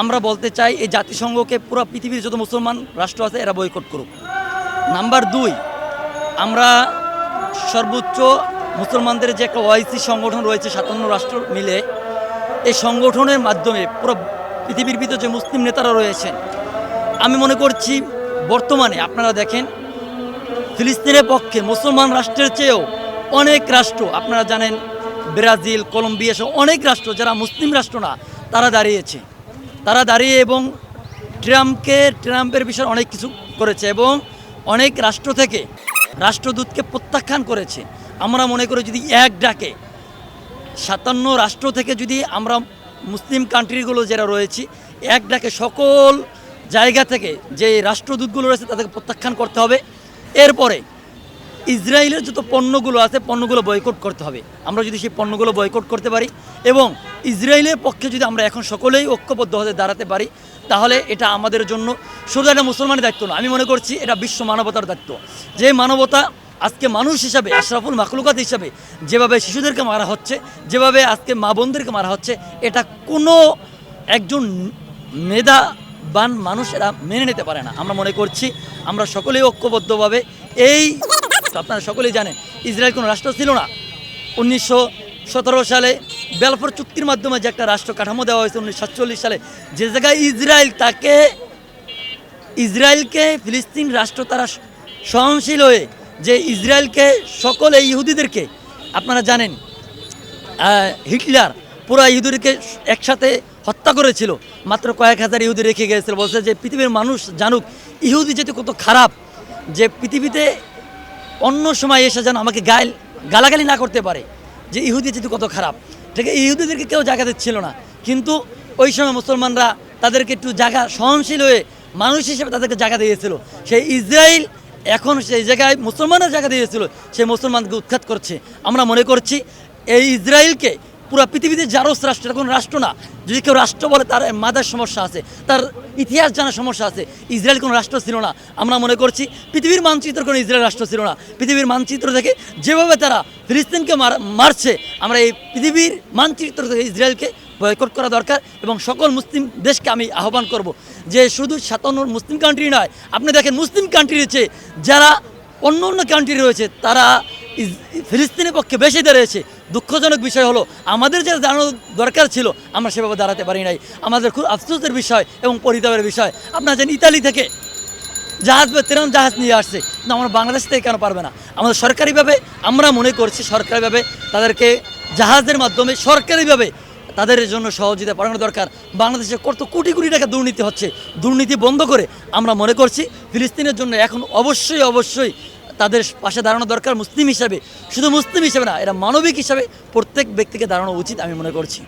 আমরা বলতে চাই এই জাতিসংঘকে পুরো পৃথিবীর যত মুসলমান রাষ্ট্র আছে, এরা বয়কট করুক। নাম্বার দুই, আমরা সর্বোচ্চ মুসলমানদের যে একটা ওআইসি সংগঠন রয়েছে, সাতান্ন রাষ্ট্র মিলে, এই সংগঠনের মাধ্যমে পুরো পৃথিবীর ভিতরে যে মুসলিম নেতারা রয়েছেন, আমি মনে করছি বর্তমানে আপনারা দেখেন, ফিলিস্তিনের পক্ষে মুসলমান রাষ্ট্রের চেয়েও অনেক রাষ্ট্র, আপনারা জানেন ব্রাজিল, কলম্বিয়া সহ অনেক রাষ্ট্র, যারা মুসলিম রাষ্ট্র না, তারা দাঁড়িয়েছে। তারা দাঁড়িয়ে এবং ট্রাম্পকে, ট্রাম্পের বিষয়ে অনেক কিছু করেছে এবং অনেক রাষ্ট্র থেকে রাষ্ট্রদূতকে প্রত্যাখ্যান করেছে। আমরা মনে করি যদি এক ডাকে সাতান্ন রাষ্ট্র থেকে যদি আমরা মুসলিম কান্ট্রিগুলো যারা রয়েছি, এক ডাকে সকল জায়গা থেকে যে রাষ্ট্রদূতগুলো রয়েছে তাদেরকে প্রত্যাখ্যান করতে হবে। এরপরে ইসরায়েলের যত পণ্যগুলো আছে, পণ্যগুলো বয়কট করতে হবে। আমরা যদি সেই পণ্যগুলো বয়কট করতে পারি এবং ইসরায়েলের পক্ষে যদি আমরা এখন সকলেই ঐক্যবদ্ধ হতে দাঁড়াতে পারি, তাহলে এটা আমাদের জন্য শুধু একটা মুসলমানের দায়িত্ব না, আমি মনে করছি এটা বিশ্ব মানবতার দায়িত্ব। যে মানবতা আজকে মানুষ হিসাবে, আশরাফুল মাকলুকাত হিসাবে যেভাবে শিশুদেরকে মারা হচ্ছে, যেভাবে আজকে মা বোনদেরকে মারা হচ্ছে, এটা কোনো একজন মেধাবান মানুষ এরা মেনে নিতে পারে না। আমরা মনে করছি আমরা সকলেই ঐক্যবদ্ধভাবে এই আপনারা সকলেই জানেন, ইসরায়েল কোনো রাষ্ট্র ছিল না। উনিশশো সতেরো সালে বেলফোর চুক্তির মাধ্যমে যে একটা রাষ্ট্র কাঠামো দেওয়া হয়েছে উনিশশো সাতচল্লিশ সালে, যে জায়গায় ইসরায়েল তাকে, ইসরায়েলকে ফিলিস্তিন রাষ্ট্র তারা সহনশীল হয়ে যে ইসরায়েলকে সকল এই ইহুদিদেরকে, আপনারা জানেন হিটলার পুরা ইহুদিকে একসাথে হত্যা করেছিল, মাত্র কয়েক হাজার ইহুদি রেখে গিয়েছিল বলছে যে পৃথিবীর মানুষ জানুক, ইহুদি যেতে কত খারাপ, যে পৃথিবীতে অন্য সময় এসে যেন আমাকে গায়ে গালাগালি না করতে পারে, যে ইহুদি যেহেতু কত খারাপ। ঠিক ইহুদিদেরকে কেউ জায়গা দিচ্ছিল না। কিন্তু ওই সময় মুসলমানরা তাদেরকে একটু জায়গা সহনশীল হয়ে মানুষ হিসেবে তাদেরকে জায়গা দিয়েছিল। সেই ইসরায়েল এখন সেই জায়গায় মুসলমানের জায়গা দিয়েছিল, সেই মুসলমানকে উৎখাত করছে। আমরা মনে করছি এই ইসরায়েলকে পুরো পৃথিবীতে জারস রাষ্ট্র, এটা কোনো রাষ্ট্র না। যদি কেউ রাষ্ট্র বলে, তার মাদার সমস্যা আছে, তার ইতিহাস জানার সমস্যা আছে। ইসরায়েল কোনো রাষ্ট্র ছিল না। আমরা মনে করছি, পৃথিবীর মানচিত্র কোনো ইসরায়েল রাষ্ট্র ছিল না। পৃথিবীর মানচিত্র থেকে যেভাবে তারা ফিলিস্তিনকে মারছে, আমরা এই পৃথিবীর মানচিত্র থেকে ইসরায়েলকে বয়কট করা দরকার এবং সকল মুসলিম দেশকে আমি আহ্বান করব যে শুধু সাতান্ন মুসলিম কান্ট্রি নয়, আপনি দেখেন মুসলিম কান্ট্রি রয়েছে, যারা অন্য অন্য কান্ট্রি রয়েছে, তারা ফিলিস্তিনের পক্ষে বেশি দাঁড়িয়েছে। দুঃখজনক বিষয় হলো, আমাদের যে দাঁড়ানো দরকার ছিল, আমরা সেভাবে দাঁড়াতে পারি নাই। আমাদের খুব আফসোসের বিষয় এবং পরিতাপের বিষয়। আপনারা যেন ইতালি থেকে জাহাজ বা তেরন জাহাজ নিয়ে আসছে, কিন্তু আমরা বাংলাদেশ থেকে কেন পারবে না? আমাদের সরকারিভাবে, আমরা মনে করছি সরকারিভাবে তাদেরকে জাহাজের মাধ্যমে সরকারিভাবে তাদের জন্য সহযোগিতা পাঠানো দরকার। বাংলাদেশে কত কোটি কোটি টাকা দুর্নীতি হচ্ছে। দুর্নীতি বন্ধ করে আমরা মনে করছি, ফিলিস্তিনের জন্য এখন অবশ্যই অবশ্যই তাদের পাশে দাঁড়ানো দরকার মুসলিম হিসাবে। শুধু মুসলিম হিসাবে না, এরা মানবিক হিসাবে প্রত্যেক ব্যক্তিকে দাঁড়ানো উচিত আমি মনে করছি।